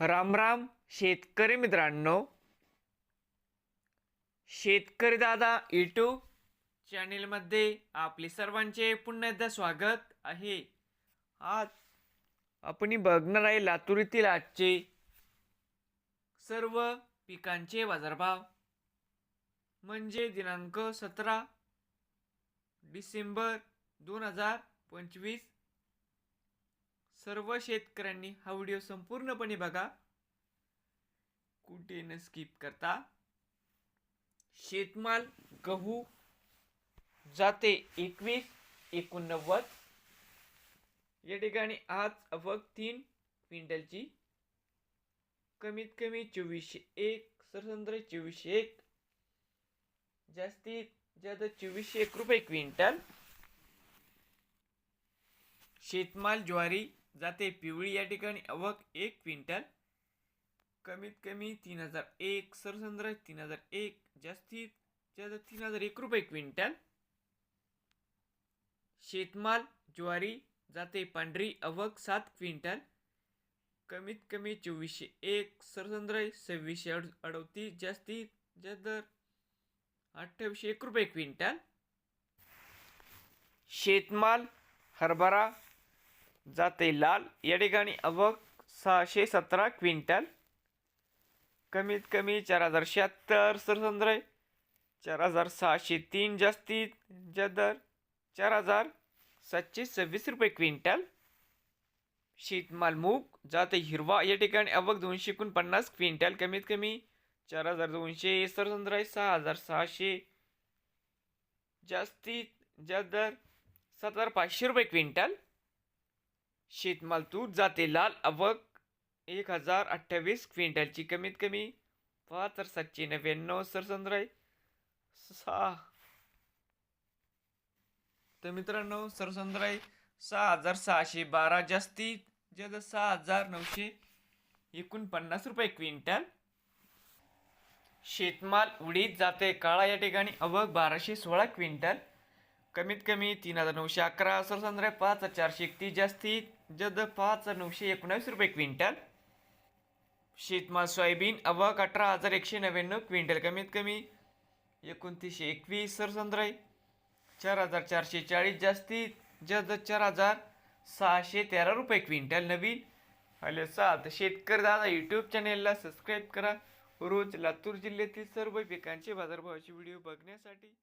राम राम शेतकरी मित्रांनो. शेतकरी दादा यूट्यूब चॅनेलमध्ये आपले सर्वांचे पुन्हा एकदा स्वागत आहे. आज आपण बघणार आहे लातूर येथील आजचे सर्व पिकांचे बाजारभाव. म्हणजे दिनांक सतरा डिसेंबर दोन हजार पंचवीस सर्व शेतकऱ्यांनी हा व्हिडिओ संपूर्णपणे बघा. कुठे न स्किप करता? शेतमाल गहू जाते एकवीस एकोणनव्वद. या ठिकाणी आज अवघ तीन क्विंटलची. कमीत कमी चोवीसशे एक सरसंद्र चोवीसशे एक. जास्तीत जास्त चोवीसशे एक रुपये क्विंटल. शेतमाल ज्वारी जाते पिवळी या ठिकाणी. अवक एक क्विंटल. कमीत कमी तीन हजार एक सरसंद्र तीन हजार एक जास्तीत जास्त तीन हजार एक रुपये क्विंटल. शेतमाल ज्वारी जाते पांढरी अवक सात क्विंटल. कमीत कमी चोवीसशे एक सरसंद्र सव्वीसशे अड अडतीस जास्तीत जास्त दर अठ्ठावीसशे एक रुपये क्विंटल. शेतमाल हरभरा जाते लाल. या ठिकाणी अवक सहाशे सतरा क्विंटल. कमीत कमी चार हजार शहात्तर सरसंद्र. चार हजार सहाशे तीन जास्तीत जास्त दर चार हजार सातशे सव्वीस रुपये क्विंटल. शेतमाल मूग जाते हिरवा. या ठिकाणी अवक दोनशे एकोणपन्नास क्विंटल. कमीत कमी चार हजार दोनशे सरसंद्र. सहा हजार सहाशे जास्तीत जास्त दर सात हजार पाचशे रुपये क्विंटल. शेतमाल तूट जाते लाल अवक एक हजार अठ्ठावीस क्विंटलची कमीत कमी पाच हजार सातशे नव्याण्णव सरसंद्र सहा. तर मित्रांनो सरसंद्र सहा हजार सहाशे बारा जास्तीत जास्त सहा हजार नऊशे एकोणपन्नास रुपये क्विंटल. शेतमाल उडीत जाते काळा या ठिकाणी अवघ बाराशे सोळा क्विंटल. कमीत कमी तीन हजार नऊशे अकरा सरसंद्राय पाच हजार चारशे एकतीस जास्तीत जद पाच नऊशे एकोणावीस रुपये क्विंटल. शेतमाल सोयाबीन अवक अठरा हजार एकशे नव्याण्णव क्विंटल. कमीत कमी एकोणतीसशे एकवीस सरसंद्र चार हजार चारशे चाळीस जास्तीत जद चार हजार सहाशे तेरा रुपये क्विंटल नवीन. हॅलो सात शेतकरी दादा यूट्यूब चॅनेलला सबस्क्राईब करा. रोज लातूर जिल्ह्यातील सर्व पिकांचे बाजारभावाचे व्हिडिओ बघण्यासाठी